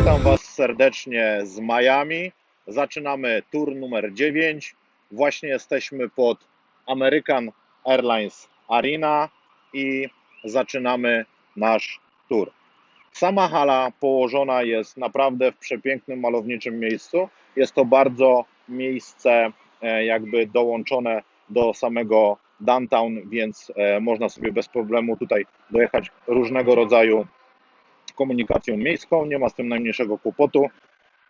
Witam Was serdecznie z Miami. Zaczynamy tour numer 9. Właśnie jesteśmy pod American Airlines Arena i zaczynamy nasz tour. Sama hala położona jest naprawdę w przepięknym, malowniczym miejscu. Jest to bardzo miejsce e, jakby dołączone do samego downtown, więc e, można sobie bez problemu tutaj dojechać różnego rodzaju komunikacją miejską, nie ma z tym najmniejszego kłopotu.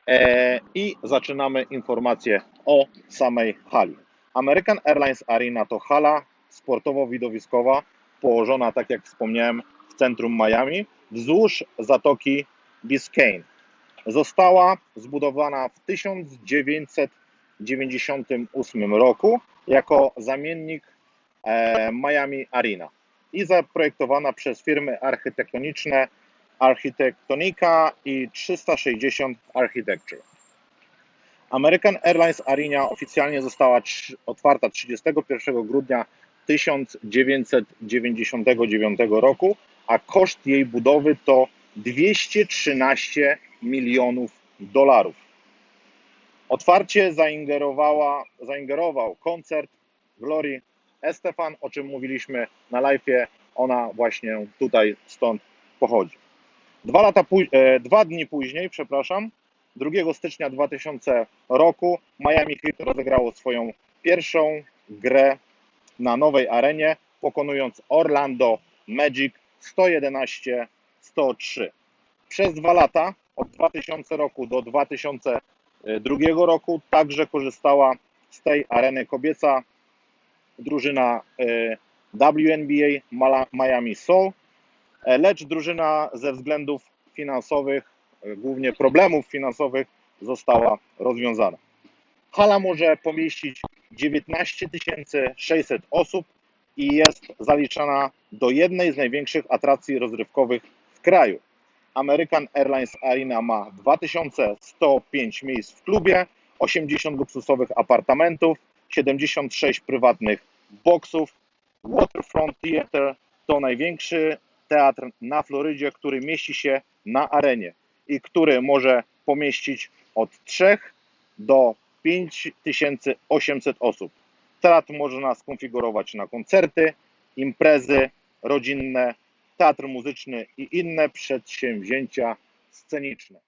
E, I zaczynamy informacje o samej hali. American Airlines Arena to hala sportowo-widowiskowa położona, tak jak wspomniałem, w centrum Miami, wzdłuż Zatoki Biscayne. Została zbudowana w 1998 roku jako zamiennik e, Miami Arena i zaprojektowana przez firmy architektoniczne Architektonika i 360 Architecture. American Airlines Arena oficjalnie została otwarta 31 grudnia 1999 roku, a koszt jej budowy to 213 milionów dolarów. Otwarcie zaingerowała, zaingerował koncert Glory Estefan, o czym mówiliśmy na live'ie. Ona właśnie tutaj stąd pochodzi. Dwa, lata e, dwa dni później, przepraszam, 2 stycznia 2000 roku Miami Heat rozegrało swoją pierwszą grę na nowej arenie, pokonując Orlando Magic 111-103. Przez dwa lata, od 2000 roku do 2002 roku, także korzystała z tej areny kobieca drużyna e, WNBA Miami Soul, lecz drużyna ze względów finansowych, e, głównie problemów finansowych, została rozwiązana. Hala może pomieścić 19 600 osób i jest zaliczana do jednej z największych atrakcji rozrywkowych w kraju. American Airlines Arena ma 2105 miejsc w klubie, 80 luksusowych apartamentów, 76 prywatnych boksów. Waterfront Theater to największy teatr na Florydzie, który mieści się na arenie i który może pomieścić od 3 do 5800 osób. Teatr można skonfigurować na koncerty, imprezy rodzinne, teatr muzyczny i inne przedsięwzięcia sceniczne.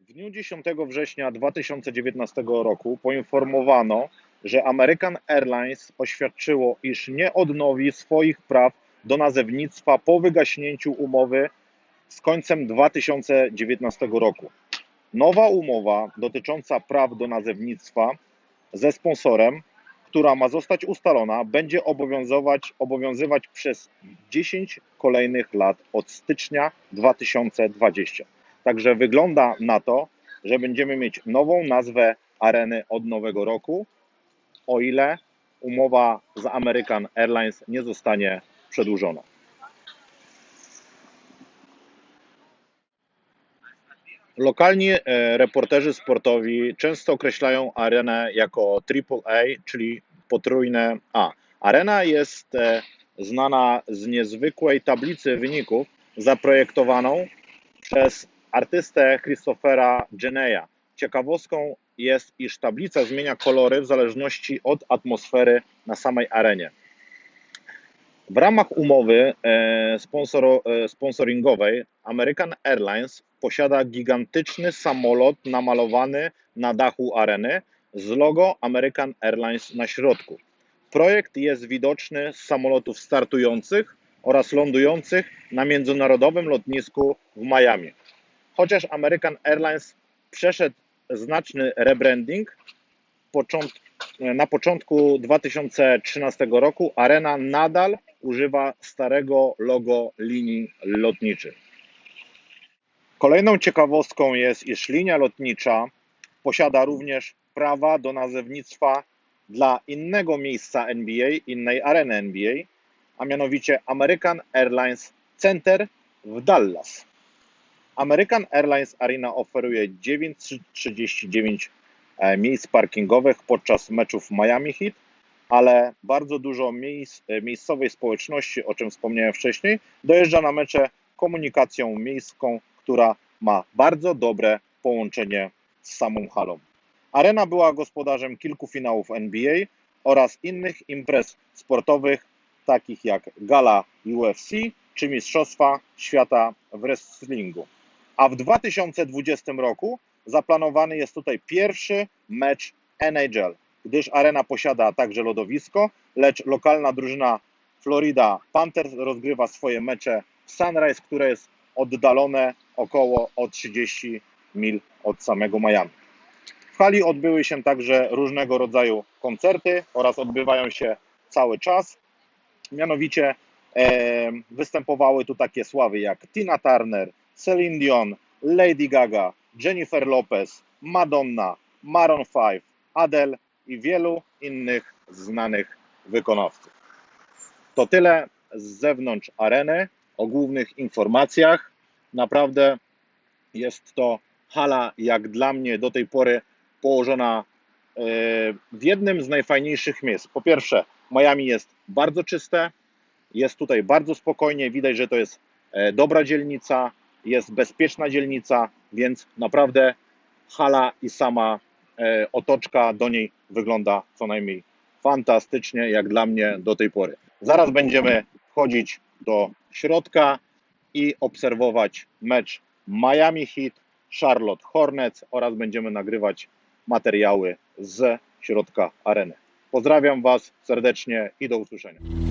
W dniu 10 września 2019 roku poinformowano, że American Airlines oświadczyło, iż nie odnowi swoich praw do nazewnictwa po wygaśnięciu umowy z końcem 2019 roku. Nowa umowa dotycząca praw do nazewnictwa ze sponsorem, która ma zostać ustalona, będzie obowiązywać, obowiązywać przez 10 kolejnych lat od stycznia 2020. Także wygląda na to, że będziemy mieć nową nazwę areny od nowego roku, o ile umowa z American Airlines nie zostanie przedłużona. Lokalni e, reporterzy sportowi często określają arenę jako AAA, czyli potrójne A. Arena jest e, znana z niezwykłej tablicy wyników zaprojektowaną przez artystę Christophera Geneya. Ciekawostką jest, iż tablica zmienia kolory w zależności od atmosfery na samej arenie. W ramach umowy e, sponsor, e, sponsoringowej American Airlines posiada gigantyczny samolot namalowany na dachu areny z logo American Airlines na środku. Projekt jest widoczny z samolotów startujących oraz lądujących na międzynarodowym lotnisku w Miami. Chociaż American Airlines przeszedł znaczny rebranding, na początku 2013 roku arena nadal używa starego logo linii lotniczych. Kolejną ciekawostką jest, iż linia lotnicza posiada również prawa do nazewnictwa dla innego miejsca NBA, innej areny NBA, a mianowicie American Airlines Center w Dallas. American Airlines Arena oferuje 939 e, miejsc parkingowych podczas meczów Miami Heat, ale bardzo dużo miejsc, e, miejscowej społeczności, o czym wspomniałem wcześniej, dojeżdża na mecze komunikacją miejską, która ma bardzo dobre połączenie z samą halą. Arena była gospodarzem kilku finałów NBA oraz innych imprez sportowych, takich jak gala UFC czy Mistrzostwa Świata w wrestlingu. A w 2020 roku zaplanowany jest tutaj pierwszy mecz NHL, gdyż arena posiada także lodowisko, lecz lokalna drużyna Florida Panthers rozgrywa swoje mecze w Sunrise, które jest oddalone około o 30 mil od samego Miami. W hali odbyły się także różnego rodzaju koncerty oraz odbywają się cały czas. Mianowicie e, występowały tu takie sławy jak Tina Turner, Celine Dion, Lady Gaga, Jennifer Lopez, Madonna, Maroon 5, Adele i wielu innych znanych wykonawców. To tyle z zewnątrz areny o głównych informacjach. Naprawdę jest to hala, jak dla mnie do tej pory położona e, w jednym z najfajniejszych miejsc. Po pierwsze, Miami jest bardzo czyste, jest tutaj bardzo spokojnie, widać, że to jest e, dobra dzielnica, jest bezpieczna dzielnica, więc naprawdę hala i sama otoczka do niej wygląda co najmniej fantastycznie, jak dla mnie do tej pory. Zaraz będziemy wchodzić do środka i obserwować mecz Miami Heat, Charlotte Hornets oraz będziemy nagrywać materiały z środka areny. Pozdrawiam Was serdecznie i do usłyszenia.